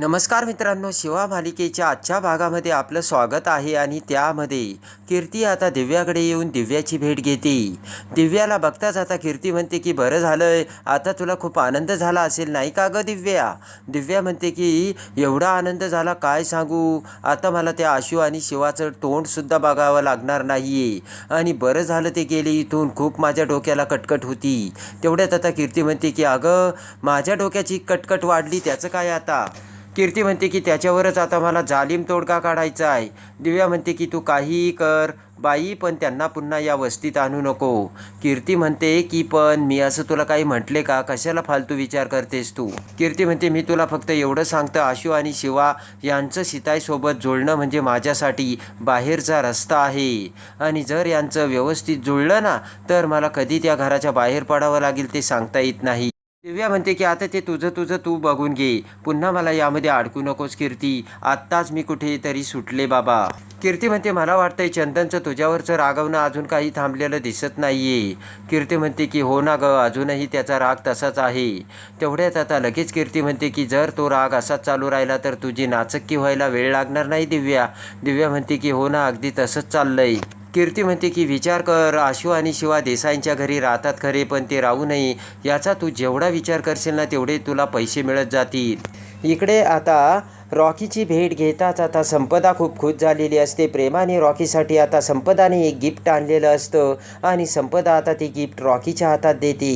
नमस्कार मित्रांनो शिवा मालिकेच्या आजच्या भागामध्ये आपलं स्वागत आहे आणि त्यामध्ये कीर्ती आता दिव्याकडे येऊन दिव्याची भेट घेते. दिव्याला बघताच आता कीर्ती म्हणते की बरं झालं आता तुला खूप आनंद झाला असेल नाही का गं दिव्या? दिव्या म्हणते की एवढा आनंद झाला काय सांगू? आता मला त्या आशू आणि शिवाचं तोंडसुद्धा बघावं लागणार नाही आहे आणि बरं झालं ते गेले इथून खूप माझ्या डोक्याला कटकट होती. तेवढ्यात आता कीर्ती म्हणते की अगं माझ्या डोक्याची कटकट वाढली त्याचं काय आता? कीर्ती म्हणते की त्याच्यावरच आता मला जालीम तोडगा काढायचा आहे. दिव्या म्हणते की तू काहीही कर बाई पण त्यांना पुन्हा या वस्तीत आणू नको. कीर्ती म्हणते की पण मी असं तुला काही म्हटले का? कशाला फालतू विचार करतेस तू? कीर्ती म्हणते मी तुला फक्त एवढं सांगतं आशू आणि शिवा यांचं सीताईसोबत जुळणं म्हणजे माझ्यासाठी बाहेरचा रस्ता आहे. आणि जर यांचं व्यवस्थित जुळलं ना तर मला कधी त्या घराच्या बाहेर पडावं लागेल ते सांगता येत नाही. दिव्या म्हणते की आता ते तुझं तुझं तू बघून घे. पुन्हा मला यामध्ये अडकू नकोस कीर्ती. आत्ताच मी कुठे तरी सुटले बाबा. कीर्ती म्हणते मला वाटतंय चंदनचं तुझ्यावरचं रागवणं अजून काही थांबलेलं दिसत नाहीये. कीर्ती म्हणते की हो ना ग अजूनही त्याचा राग तसाच आहे. तेवढ्यात आता लगेच कीर्ती म्हणते की जर तो राग असाच चालू राहिला तर तुझी नाचक्की व्हायला वेळ लागणार नाही दिव्या. दिव्या म्हणते की हो ना अगदी तसंच चाललंय. कीर्ती म्हणते की विचार कर आशू आणि शिवा देसाईंच्या घरी राहतात खरे पण ते राहू नये. याचा तू जेवढा विचार करशील ना तेवढे तुला पैसे मिळत जातील. इकडे आता रॉकीची भेट घेताच आता संपदा खूप खुश झालेली असते. प्रेमाने रॉकीसाठी आता संपदाने एक गिफ्ट आणलेलं असतं आणि संपदा आता ती गिफ्ट रॉकीच्या हातात देते.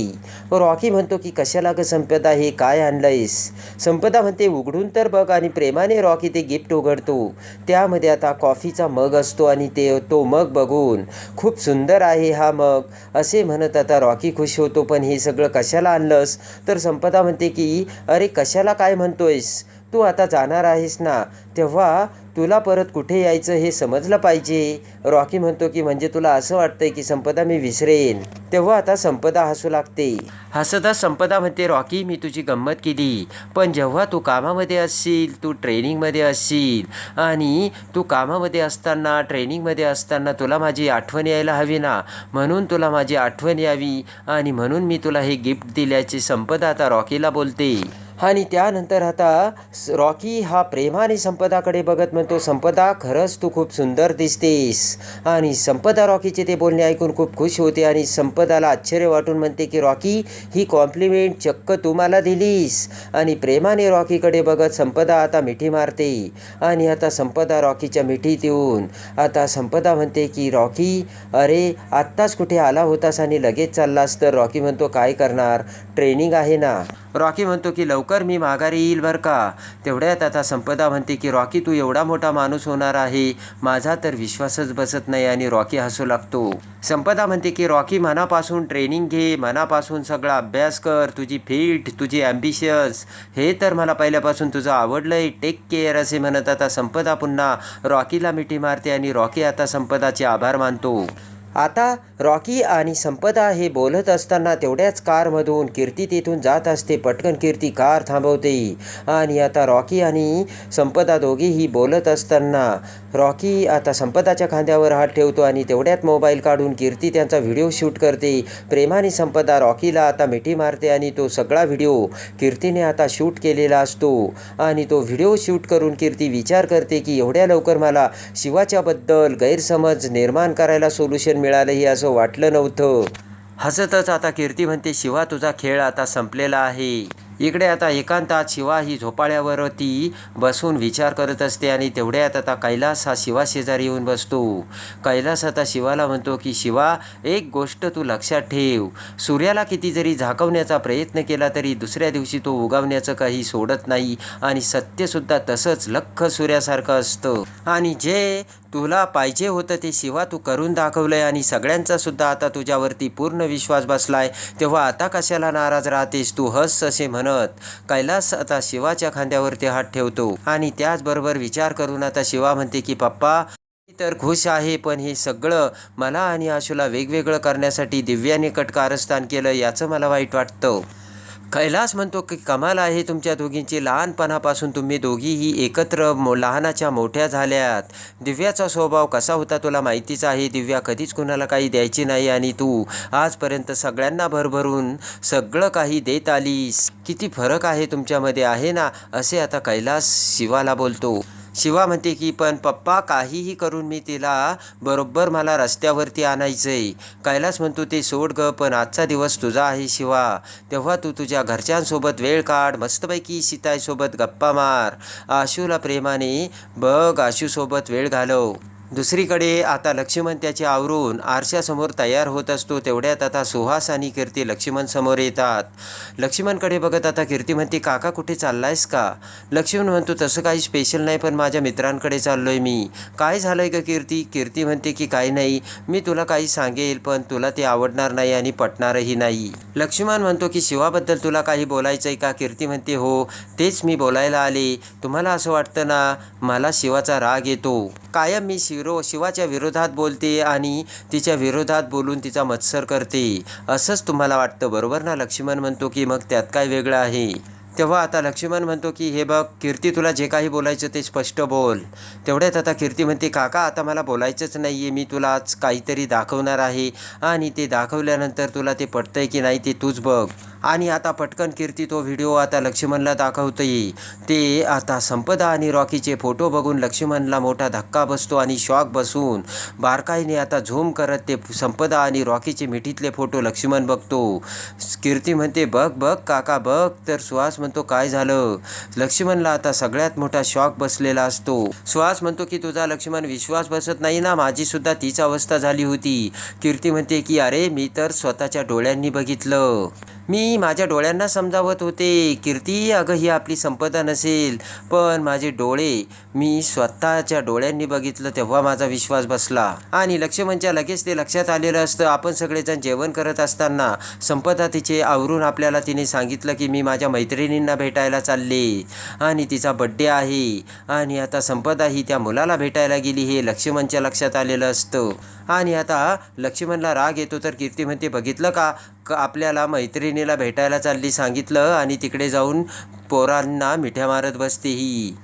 रॉकी म्हणतो की कशाला ग संपदा हे काय आणलंयस? संपदा म्हणते उघडून तर बघ आणि प्रेमाने रॉकी ते गिफ्ट उघडतो. त्यामध्ये आता कॉफीचा मग असतो आणि ते तो मग बघून खूप सुंदर आहे हा मग. असे म्हणत आता रॉकी खुश होतो पण हे सगळं कशाला आणलंस? तर संपदा म्हणते की अरे कशाला काय म्हणतोयस? तू आता जाणार आहेस ना तेव्हा तुला परत कुठे यायचं हे समजलं पाहिजे. रॉकी म्हणतो की म्हणजे तुला असं वाटतंय की संपदा मी विसरेन. तेव्हा आता संपदा हसू लागते. हसता संपदा म्हणते रॉकी मी तुझी गंमत केली. पण जेव्हा तू कामामध्ये असशील तू ट्रेनिंगमध्ये असशील आणि तू कामामध्ये असताना ट्रेनिंगमध्ये असताना तुला माझी आठवण यायला हवी ना म्हणून तुला माझी आठवण यावी आणि म्हणून मी तुला हे गिफ्ट दिल्याची संपदा आता रॉकीला बोलते. आणि त्यानंतर आता रॉकी हा प्रेमाने संपदाकडे बघत म्हणतो संपदा खरंच तू खूप सुंदर दिसतेस. आणि संपदा रॉकीचे ते बोलणे ऐकून खूप खुश होते आणि संपदाला आश्चर्य वाटून म्हणते की रॉकी ही कॉम्प्लिमेंट चक्क तू मला दिलीस. आणि प्रेमाने रॉकीकडे बघत संपदा आता मिठी मारते. आणि आता संपदा रॉकीच्या मिठीत येऊन आता संपदा म्हणते की रॉकी अरे आत्ताच कुठे आला होतास आणि लगेच चाललास? तर रॉकी म्हणतो काय करणार? ट्रेनिंग आहे ना. रॉकी म्हणतो की लवकर मी माघारी येईल बरं का? तेवढ्यात आता संपदा म्हणते की रॉकी तू एवढा मोठा माणूस होणार आहे. माझा तर विश्वासच बसत नाही आणि रॉकी हसू लागतो. संपदा म्हणते की रॉकी मनापासून ट्रेनिंग घे मनापासून सगळा अभ्यास कर. तुझी फिट तुझी ॲम्बिशियस. हे तर मला पहिल्यापासून तुझं आवडलं आहे टेक केअर असे म्हणत आता संपदा पुन्हा रॉकीला मिठी मारते आणि रॉकी आता संपदाचे आभार मानतो. आता रॉकी आणि संपदा हे बोलत असताना तेवढ्याच कारमधून कीर्ती तिथून जात असते. पटकन कीर्ती कार थांबवते. आणि आता रॉकी आणि संपदा दोघीही बोलत असताना रॉकी आता संपदाच्या खांद्यावर हात ठेवतो आणि तेवढ्यात मोबाईल काढून कीर्ती त्यांचा व्हिडिओ शूट करते. प्रेमाने संपदा रॉकीला आता मिठी मारते आणि तो सगळा व्हिडिओ कीर्तीने आता शूट केलेला असतो. आणि तो व्हिडिओ शूट करून कीर्ती विचार करते की एवढ्या लवकर मला शिवाच्याबद्दल गैरसमज निर्माण करायला सोल्युशन मिळालंही असं वाटलं नव्हतं. हसतच आता कीर्ती म्हणते शिवा तुझा खेळ आता संपलेला आहे. इकडे आता एकांतात शिवा ही झोपाळ्यावरती बसून विचार करत असते आणि तेवढ्यात आता कैलास हा शिवा शेजारी येऊन बसतो. कैलास आता शिवाला म्हणतो की शिवा एक गोष्ट तू लक्षात ठेव. सूर्याला किती जरी झाकवण्याचा प्रयत्न केला तरी दुसऱ्या दिवशी तो उगवण्याचं काही सोडत नाही आणि सत्यसुद्धा तसंच लख सूर्यासारखं असतं. आणि जे तुला पाहिजे होतं ते शिवा तू करून दाखवलं आहे आणि सगळ्यांचा सुद्धा आता तुझ्यावरती पूर्ण विश्वास बसला आहे तेव्हा आता कशाला नाराज राहतेस तू हस असे म्हणत. कैलास आता शिवाच्या खांद्यावरती हात ठेवतो आणि त्याचबरोबर विचार करून आता शिवा म्हणते की पप्पा मी तर खुश आहे पण हे सगळं मला आणि आशूला वेगवेगळं करण्यासाठी दिव्याने कटकारस्थान केलं याचं मला वाईट वाटतं. कैलास म्हणतो की कमाल आहे तुमच्या दोघींची. लहानपणापासून तुम्ही दोघीही एकत्र मो लहानाच्या मोठ्या झाल्यात. दिव्याचा स्वभाव कसा होता तुला माहितीच आहे. दिव्या कधीच कुणाला काही द्यायची नाही आणि तू आजपर्यंत सगळ्यांना भरभरून सगळं काही देत आलीस. किती फरक आहे तुमच्यामध्ये आहे ना? असे आता कैलास शिवाला बोलतो. शिवा म्हणते की पण पप्पा काहीही करून मी तिला बरोबर मला रस्त्यावरती आणायचंय. कैलास म्हणतो ते सोड ग पण आजचा दिवस तुझा आहे शिवा. तेव्हा तू तुझ्या घरच्यांसोबत वेळ काढ मस्तपैकी सीताईसोबत गप्पा मार. आशूला प्रेमाने बघ आशूसोबत वेळ घालव. दुसरीकडे आता लक्ष्मण त्याचे आवरून आरशासमोर तयार होत असतो. तेवढ्यात आता सुहास आणि कीर्ती लक्ष्मण समोर येतात. लक्ष्मणकडे बघत आता कीर्ती म्हणते काका कुठे चाललायस का? लक्ष्मण म्हणतो तसं काही स्पेशल नाही पण माझ्या मित्रांकडे चाललोय मी. काय झालंय का कीर्ती? कीर्ती म्हणते की काही नाही मी तुला काही सांगेल पण तुला ते आवडणार नाही आणि पटणारही नाही. लक्ष्मण म्हणतो की शिवाबद्दल तुला काही बोलायचं आहे का? कीर्ती म्हणते हो तेच मी बोलायला आले. तुम्हाला असं वाटतं ना मला शिवाचा राग येतो. कायम मी शिव शिरो शिवाच्या विरोधात बोलते आणि तिच्या विरोधात बोलून तिचा मत्सर करते. असंच तुम्हाला वाटतं बरोबर ना? लक्ष्मण म्हणतो की मग त्यात काय वेगळं आहे? तेव्हा आता लक्ष्मण म्हणतो की हे बघ कीर्ती तुला जे काही बोलायचं ते स्पष्ट बोल. तेवढ्यात आता कीर्ती म्हणते काका आता मला बोलायचंच नाही आहे मी तुला आज काहीतरी दाखवणार आहे आणि ते दाखवल्यानंतर तुला ते पटतंय की नाही ते तूच बघ. आणि आता पटकन कीर्ती तो व्हिडिओ आता लक्ष्मणला दाखवतोय. ते आता संपदा आणि रॉकीचे फोटो बघून लक्ष्मणला मोठा धक्का बसतो आणि शॉक बसून बारकाईने आता झूम करत ते संपदा आणि रॉकीचे मिठीतले फोटो लक्ष्मण बघतो. कीर्ती म्हणते बघ बघ काका बघ. तर सुहास म्हणतो काय झालं? लक्ष्मणला आता सगळ्यात मोठा शॉक बसलेला असतो. सुहास म्हणतो की तुझा लक्ष्मण विश्वास बसत नाही ना? माझी सुद्धा तीच अवस्था झाली होती. कीर्ती म्हणते की अरे मी तर स्वतःच्या डोळ्यांनी बघितलं. मी माझ्या डोळ्यांना समजावत होते कीर्ती अगं ही आपली संपदा नसेल. पण माझे डोळे मी स्वतःच्या डोळ्यांनी बघितलं तेव्हा माझा विश्वास बसला. आणि लक्ष्मणच्या लगेच ते लक्षात आलेलं असतं आपण सगळेजण जेवण करत असताना संपदा तिचे आवरून आपल्याला तिने सांगितलं की मी माझ्या मैत्रिणींना भेटायला चालले. आणि तिचा बड्डे आहे. आणि आता संपदा ही त्या मुलाला भेटायला गेली हे लक्ष्मणच्या लक्षात आलेलं असतं. आणि आता लक्ष्मणला राग येतो तर कीर्ती म्हणते बघितलं का? क आपल्याला मैत्रिणीला भेटायला चालली सांगितलं आणि तिकडे जाऊन पोरांना मिठ्या मारत बसते ही.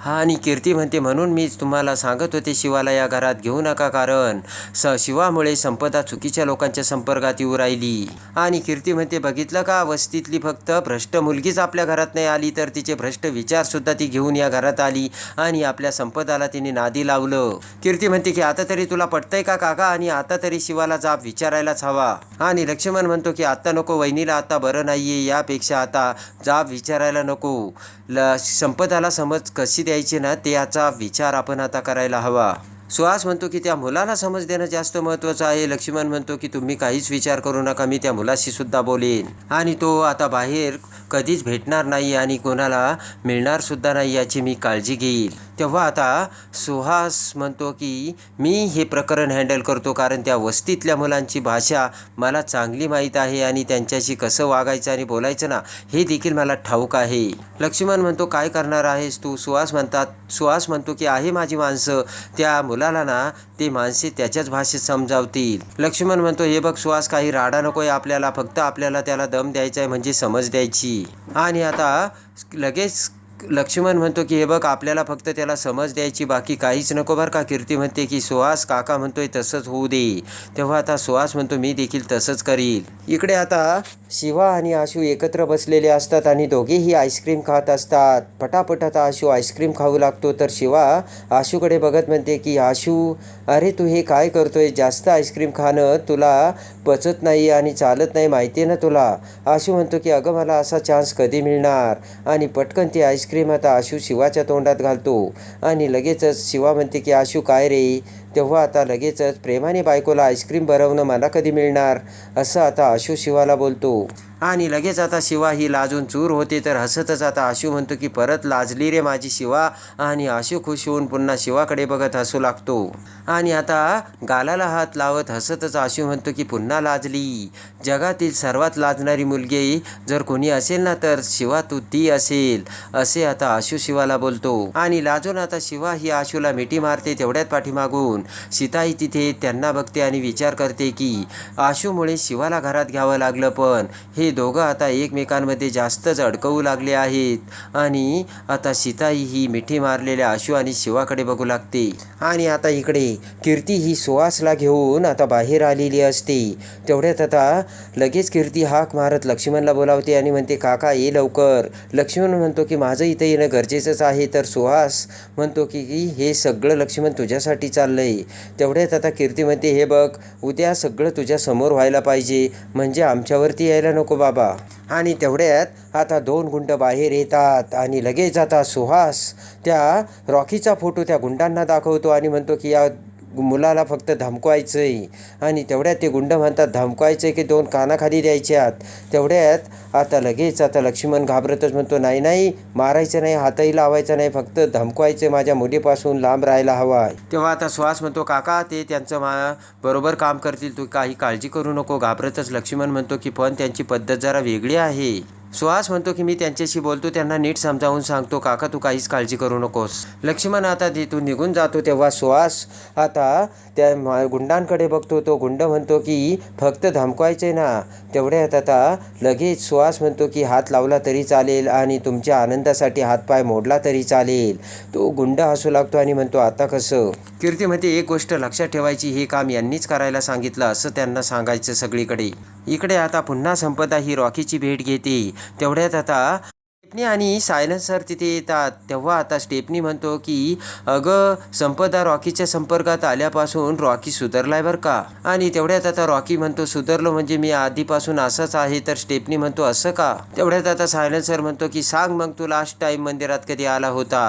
हा आणि कीर्ती म्हणते म्हणून मी तुम्हाला सांगत होते शिवाला या घरात घेऊ नका कारण स शिवामुळे संपदा चुकीच्या लोकांच्या संपर्कात येऊ राहिली. आणि कीर्ती म्हणते बघितलं का वस्तीतली फक्त? भ्रष्ट मुलगीच आपल्या घरात नाही आली तर तिचे भ्रष्ट विचारसुद्धा ती घेऊन या घरात आली आणि आपल्या संपदाला तिने नादी लावलं. कीर्ती म्हणते की आता तरी तुला पटतंय का काका? आणि आता तरी शिवाला जाब विचारायलाच हवा. आणि लक्ष्मण म्हणतो की आता नको वहिनीला आता बरं नाहीये यापेक्षा आता जाब विचारायला नको. ल संपदाला समज कशी द्यायचे ना ते याचा विचार आपण आता करायला हवा. सुहास म्हणतो की त्या मुलाला समज देणं जास्त महत्त्वाचं आहे. लक्ष्मण म्हणतो की तुम्ही काहीच विचार करू नका मी त्या मुलाशी सुद्धा बोलेन. आणि तो आता बाहेर कधीच भेटणार नाही आणि कोणाला मिळणार सुद्धा नाही याची मी काळजी घेईल. तेव्हा आता सुहास म्हणतो की मी हे प्रकरण हँडल करतो कारण त्या वस्तीतल्या मुलांची भाषा मला चांगली माहीत आहे आणि त्यांच्याशी कसं वागायचं आणि बोलायचं ना हे देखील मला ठाऊक आहे. लक्ष्मण म्हणतो काय करणार आहेस तू? सुहास म्हणतात सुहास म्हणतो की आहे माझी माणसं. त्या मुलाला ना ते माणसे त्याच्याच भाषेत समजावतील. लक्ष्मण म्हणतो हे बघ सुहास काही राडा नकोय आपल्याला. फक्त आपल्याला त्याला दम द्यायचा आहे म्हणजे समज द्यायची. आणि आता लगेच लक्ष्मण म्हणतो की हे बघ आपल्याला फक्त त्याला समज द्यायची बाकी काहीच नको बरं का? कीर्ती म्हणते की सुहास काका म्हणतोय तसंच होऊ दे. तेव्हा आता सुहास म्हणतो मी देखील तसंच करील. इकडे आता शिवा आणि आशू एकत्र बसलेले असतात आणि दोघेही आईस्क्रीम खात असतात. पटापट आता आशू आईस्क्रीम खाऊ लागतो. तर शिवा आशूकडे बघत म्हणते की आशू अरे तू हे काय करतोय? जास्त आईस्क्रीम खाणं तुला पचत नाही आणि चालत नाही माहिती आहे ना तुला? आशू म्हणतो की अगं मला असा चान्स कधी मिळणार? आणि पटकन ती आईस्क्रीम आता आशू शिवाच्या तोंडात घालतो. आणि लगेचच शिवा म्हणते की आशू काय रे? तेव्हा आता लगेचच प्रेमाने बायकोला आईस्क्रीम भरवणं मला कधी मिळणार? असं आता आशू शिवाला बोलतो. आणि लगेच आता शिवा ही लाजून चूर होते तर हसतच आता आशू म्हणतो की परत लाजली रे माझी शिवा. आणि आशू खुश होऊन पुन्हा शिवाकडे बघत हसू लागतो. आणि आता गालाला हात लावत हसतच आशू म्हणतो की पुन्हा लाजली. जगातील सर्वात लाजणारी मुलगी जर कोणी असेल ना तर शिवा तू ती असेल. असे आता आशू शिवाला बोलतो. आणि लाजून आता शिवा ही आशूला मिठी मारते तेवढ्यात पाठीमागून. सीताही तिथे त्यांना बघते आणि विचार करते की आशूमुळे शिवाला घरात घ्यावं लागलं पण हे हे दोघं आता एकमेकांमध्ये जास्तच अडकवू लागले आहेत. आणि आता सीताई ही मिठी मारलेल्या आशू आणि शिवाकडे बघू लागते. आणि आता इकडे कीर्ती ही सुहासला घेऊन आता बाहेर आलेली असते. तेवढ्यात आता लगेच कीर्ती हाक मारत लक्ष्मणला बोलावते आणि म्हणते काका ये लवकर. लक्ष्मण म्हणतो की माझं इथं येणं गरजेचंच आहे. तर सुहास म्हणतो की की हे सगळं लक्ष्मण तुझ्यासाठी चाललंय. तेवढ्यात आता कीर्ती म्हणते हे बघ उद्या सगळं तुझ्या समोर व्हायला पाहिजे. म्हणजे आमच्यावरती यायला नको बाबा. आणि तेवढ्यात आता दोन गुंड बाहेर येतात आणि लगेच आता सुहास त्या रॉकीचा फोटो त्या गुंडांना दाखवतो आणि म्हणतो की या मुलाला फक्त धमकवायचं आहे आणि तेवढ्यात ते गुंड म्हणतात धमकवायचं आहे की दोन कानाखाली द्यायच्यात. तेवढ्यात आता लगेच आता लक्ष्मण घाबरतच म्हणतो नाही नाही मारायचं नाही हातही लावायचा नाही फक्त धमकवायचं माझ्या मुलीपासून लांब राहायला हवा तेव्हा आता सुहास म्हणतो काका ते त्यांचं मा बरोबर काम करतील तू काही काळजी करू नको घाबरतच. लक्ष्मण म्हणतो की पण त्यांची पद्धत जरा वेगळी आहे. सुहास म्हणतो की मी त्यांच्याशी बोलतो त्यांना नीट समजावून सांगतो काका तू काहीच काळजी करू नकोस. लक्ष्मण आता तिथून निघून जातो तेव्हा सुहास आता त्या गुंडांकडे बघतो. तो गुंड म्हणतो की फक्त धमकवायचे ना. तेवढ्यात आता लगेच सुहास म्हणतो की हात लावला तरी चालेल आणि तुमच्या आनंदासाठी हातपाय मोडला तरी चालेल. तो गुंड हसू लागतो आणि म्हणतो आता कसं? कीर्ती म्हणते एक गोष्ट लक्षात ठेवायची हे काम यांनीच करायला सांगितलं असं त्यांना सांगायचं सगळीकडे. इकडे आता पुन्हा संपदा ही रॉकीची भेट घेते. तेवढ्यात आता स्टेपनी आणि सायलन्सर तिथे येतात. तेव्हा आता स्टेपनी म्हणतो की अगं संपदा रॉकीच्या संपर्कात आल्यापासून रॉकी सुधारलाय बरं का? आणि तेवढ्यात आता रॉकी म्हणतो सुधारलो म्हणजे मी आधीपासून असंच आहे. तर स्टेपनी म्हणतो असं का? तेवढ्यात आता सायलन्सर म्हणतो की सांग मग तू लास्ट टाईम मंदिरात कधी आला होता?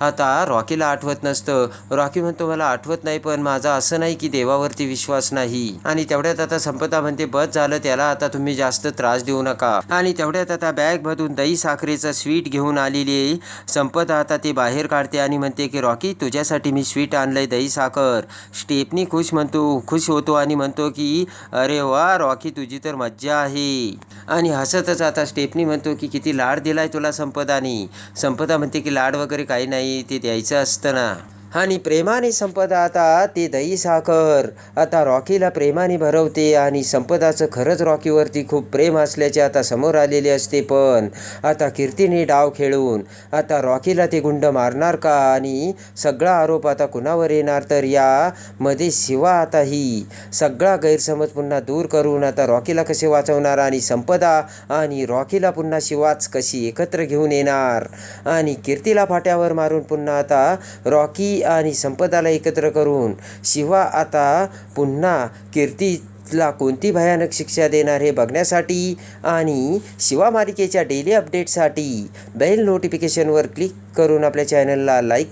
आता रॉकीला आठवत नसतं. रॉकी म्हणतो मला आठवत नाही पण माझा असं नाही की देवावरती विश्वास नाही. आणि तेवढ्यात आता संपदा म्हणते बस झालं त्याला आता तुम्ही जास्त त्रास देऊ नका. आणि तेवढ्यात आता बॅग मधून दही साखरेचं स्वीट घेऊन आलेली संपत आता ते बाहेर काढते आणि म्हणते की रॉकी तुझ्यासाठी मी स्वीट आणलं आहे दही साखर. स्टेपनी खुश म्हणतो खुश होतो आणि म्हणतो की अरे वा रॉकी तुझी तर मज्जा आहे. आणि हसतच आता स्टेपनी म्हणतो की किती लाड दिलाय तुला संपदाने. संपदा म्हणते की लाड वगैरे काही नाही ते द्यायचं असतं ना. आणि प्रेमाने संपदा आता ते दही साखर. आता रॉकीला प्रेमाने भरवते आणि संपदाचं खरंच रॉकीवरती खूप प्रेम असल्याचे आता समोर आलेले असते पण. आता कीर्तीने डाव खेळून आता रॉकीला ते गुंड मारणार का? आणि सगळा आरोप आता कुणावर येणार तर यामध्ये शिवा आता ही सगळा गैरसमज पुन्हा दूर करून आता रॉकीला कसे वाचवणार आणि संपदा आणि रॉकीला पुन्हा शिवाच कशी एकत्र घेऊन येणार? आणि कीर्तीला फाट्यावर मारून पुन्हा आता रॉकी आणि संपदाला एकत्र करून शिवा आता पुन्हा कीर्तीला कोणती भयानक शिक्षा देणार हे बघण्यासाठी आणि शिवा मालिकेच्या डेली अपडेटसाठी बेल नोटिफिकेशनवर क्लिक करून आपल्या चॅनलला लाईक